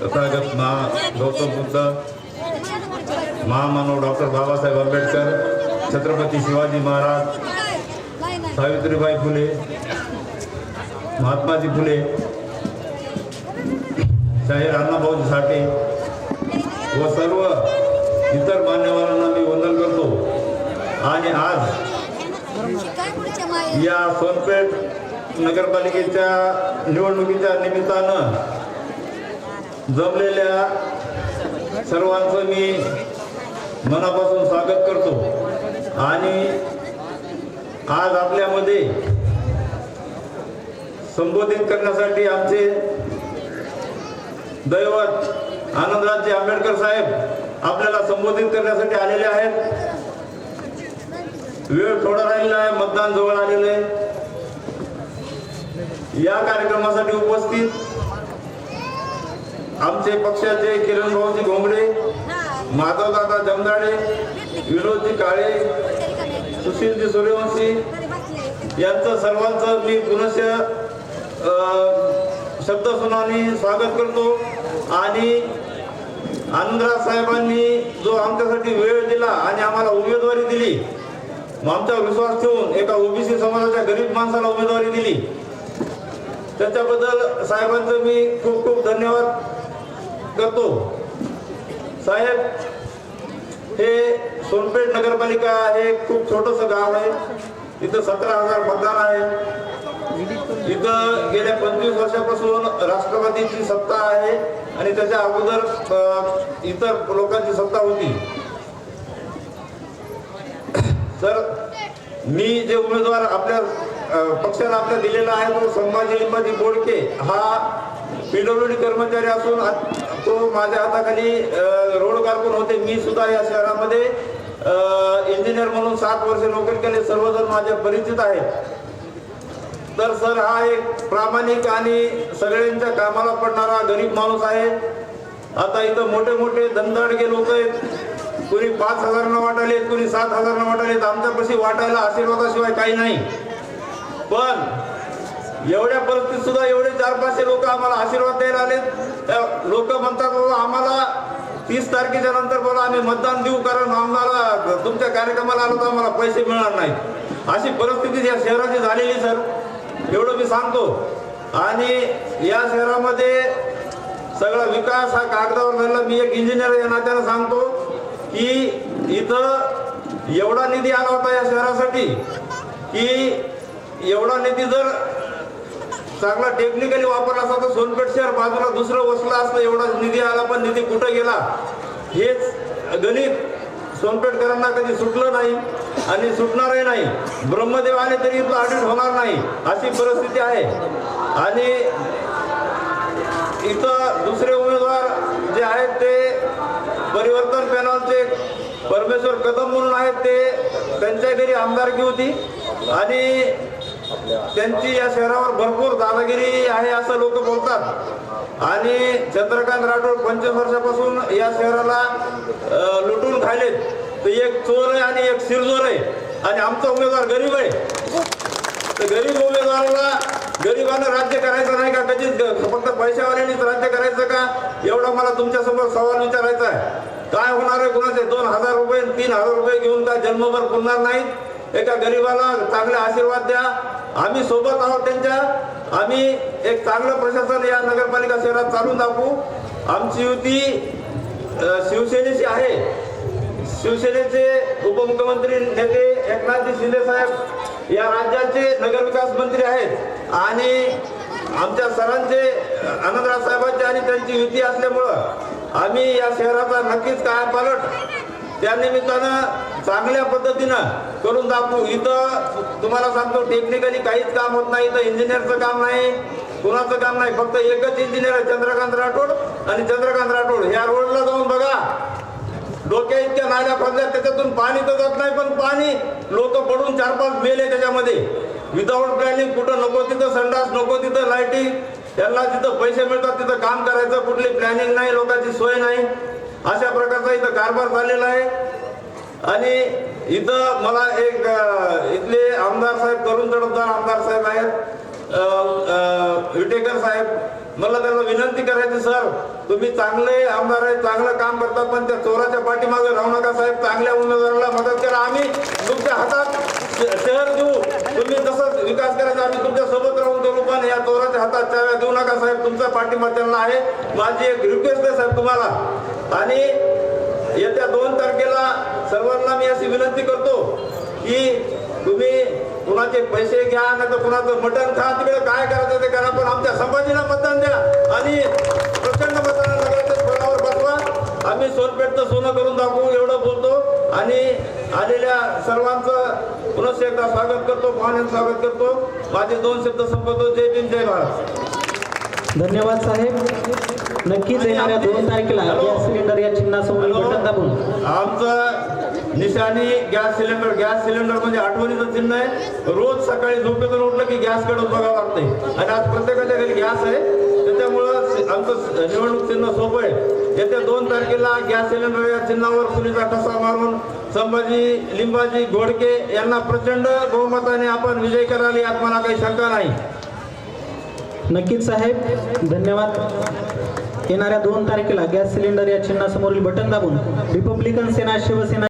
तथागत महा गौतम बुद्ध महामानव डॉक्टर बाबासाहेब आंबेडकर छत्रपती शिवाजी महाराज सावित्रीबाई फुले महात्माजी फुले शाहीर अण्णाभाऊजी साठे व सर्व इतर मान्यवरांना मी वंदन करतो. आणि आज या सोनपेठ नगरपालिकेच्या निवडणुकीच्या निमित्तानं जमलेल्या सर्वांचं मी मनापासून स्वागत करतो. आणि आज आपल्यामध्ये संबोधित करण्यासाठी आमचे दैवत आनंदराजे आंबेडकर साहेब आपल्याला संबोधित करण्यासाठी आलेले आहेत. वेळ थोडा राहिलेला आहे मतदान जवळ आलेलं आहे. या कार्यक्रमासाठी उपस्थित आमचे पक्षाचे किरण भाऊजी घोंगडे माधवदादा जमदाडे विनोदजी काळे सुशीलजी सूर्यवंशी यांचं सर्वांचं मी पुनश्च अ, शब्द सुनानी स्वागत करतो. आणि आनंदराज साहेबांनी जो आमच्यासाठी वेळ दिला आणि आम्हाला उमेदवारी दिली मग आमच्यावर विश्वास ठेवून एका ओबीसी समाजाच्या गरीब माणसाला उमेदवारी दिली. त्याच्याबद्दल साहेबांचं मी खूप खूप धन्यवाद. करतो. साहेब हे सोनपेठ नगरपालिका हे खूप छोटंसं गाव आहे. इथं सतरा हजार मतदान आहे. इथं गेल्या पंचवीस वर्षापासून राष्ट्रवादीची सत्ता आहे आणि त्याच्या अगोदर इतर लोकांची सत्ता होती. तर मी जे उमेदवार आपल्या पक्षाला आपल्या दिलेला आहे तो संभाजी लिंबाजी बोडके हा पीडब्ल्यूडी कर्मचारी असून तो माझ्या हाताखाली रोड कारकून होते. मी सुद्धा या शहरामध्ये इंजिनियर म्हणून सात वर्ष नोकरी केले. सर्वजण माझ्या परिचित आहेत. तर सर हा एक प्रामाणिक आणि सगळ्यांच्या कामाला पडणारा गरीब माणूस आहे. आता इथं मोठे मोठे धनदाडगे लोक आहेत. कुणी पाच हजारनं वाटायले कुणी सात हजारनं वाटायले आमच्यापाशी वाटायला आशीर्वादाशिवाय काही नाही. पण एवढ्या परिस्थितीत सुद्धा एवढे चार पाचशे लोक आम्हाला आशीर्वाद द्यायला आले लोक म्हणतात बाबा आम्हाला तीस तारखेच्या नंतर बोला आम्ही मतदान देऊ कारण आम्हाला तुमच्या कार्यक्रमाला आलो तर आम्हाला पैसे मिळणार नाही. अशी परिस्थिती या शहराची झालेली सर. एवढं मी सांगतो. आणि या शहरामध्ये सगळा विकास हा कागदावर झाला मी एक इंजिनियर या नात्यानं सांगतो की इथं एवढा निधी आला होता या शहरासाठी की एवढा निधी जर चांगला टेक्निकली वापरला असता तर सोनपेठ शहर बाजूला दुसरं वसलं असतं एवढा निधी आला पण निधी कुठं गेला? हेच गणित. सोनपेठकरांना कधी सुटलं नाही आणि सुटणारही नाही. ब्रह्मदेव आले तरी इथलं ऑडिट होणार नाही अशी परिस्थिती आहे. आणि इथं दुसरे उमेदवार जे आहेत ते परिवर्तन पॅनलचे परमेश्वर कदम म्हणून आहेत ते त्यांच्या घरी आमदारकी होती. आणि त्यांची या शहरावर भरपूर दादागिरी आहे असं लोक बोलतात. आणि चंद्रकांत राठोड पंचवीस वर्षापासून या शहराला लुटून खालेत तर एक चोर आहे आणि एक शिरजोर आहे. आणि आमचा उमेदवार गरीब आहे. तर गरीब उमेदवाराला गरिबानं राज्य करायचं नाही का? कधीच फक्त पैशावाल्यांनीच राज्य करायचं का? एवढा मला तुमच्यासमोर सवाल विचारायचा आहे. काय होणार आहे कुणाचे? दोन हजार रुपये तीन हजार रुपये घेऊन काय जन्मभर पुरणार नाहीत? एका गरीबाला चांगले आशीर्वाद द्या. आम्ही सोबत आहोत त्यांच्या. आम्ही एक चांगलं प्रशासन या नगरपालिका शहरात चालून दाखवू. आमची युती शिवसेनेची आहे. शिवसेनेचे उपमुख्यमंत्री नेते एकनाथजी शिंदे साहेब या राज्याचे नगरविकास मंत्री आहेत. आणि आमच्या सरांचे आनंदराव साहेबांचे आणि त्यांची युती असल्यामुळं आम्ही या शहराचा नक्कीच काय पालट त्यानिमित्तानं चांगल्या पद्धतीनं करून दाखवू. इथं तुम्हाला सांगतो टेक्निकली काहीच काम होत नाही. इथं इंजिनियरचं काम नाही कुणाचं काम नाही. फक्त एकच इंजिनियर आहे चंद्रकांत राठोड आणि चंद्रकांत राठोड. या रोडला जाऊन बघा. डोक्या इतक्या नाल्या पडल्या त्याच्यातून पाणी तर जात नाही पण पाणी लोक पडून चार पाच मेले त्याच्यामध्ये. विदाऊट प्लॅनिंग कुठं नको तिथं संडास नको तिथं लाईटिंग त्यांना जिथं पैसे मिळतात तिथं काम करायचं. कुठली प्लॅनिंग नाही लोकांची सोय नाही. अशा प्रकारचा इथं कारभार झालेला आहे. आणि इथं मला एक इथले आमदार साहेब करून तडफदार आमदार साहेब आहेत. विटेकर साहेब. मला त्यांना विनंती करायची सर तुम्ही चांगले आमदार आहे चांगलं काम करता पण त्या चोराच्या पाठीमागे राहू नका साहेब. चांगल्या उमेदवाराला मदत करा. आम्ही तुमच्या हातात शहर देऊ. तुम्ही तसंच विकास करायचा आम्ही तुमच्यासोबत राहून करू पण या चोराच्या हातात चाव्या देऊ नका साहेब. तुमचा पाठिंबा त्यांना आहे. माझी एक रिक्वेस्ट आहे साहेब तुम्हाला. आणि येत्या दोन तारखेला सर्वांना मी अशी विनंती करतो की तुम्ही कुणाचे पैसे घ्या नाही तर कुणाचं मटण खा तिकडे काय करायचं ते करा पण आमच्या संभाजीला मतदान द्या आणि प्रचंड मतांना नगराध्यक्ष पदावर बसवा. आम्ही सोनपेठचं सोनं करून दाखवू एवढं बोलतो. आणि आलेल्या सर्वांचं पुनश्च एकदा स्वागत करतो पाहुण्यांचं स्वागत करतो. माझे दोन शब्द संपवतो. जय भीम जय भारत. धन्यवाद साहेब. नक्कीच येणाऱ्या दोन तारखेला गॅस सिलेंडर या चिन्हासमोर बटन दाबून आमचं निशाणी गॅस सिलेंडर गॅस सिलेंडर म्हणजे आठवणीचं चिन्ह आहे. रोज सकाळी झोपेतून उठलं की गॅस बघावं लागते आणि आज प्रत्येकाच्या घरी गॅस आहे. त्याच्यामुळं आमचं निवडणूक चिन्ह सोपं आहे. येत्या दोन तारखेला गॅस सिलेंडर या चिन्हावर सुनीचा ठसा मारून संभाजी लिंबाजी घोडके यांना प्रचंड बहुमताने आपण विजय कराल यात मला काही शंका नाही. नक्कीच साहेब धन्यवाद. येणाऱ्या दोन तारखेला गॅस सिलेंडर या चिन्हासमोरील बटन दाबून रिपब्लिकन सेना शिवसेना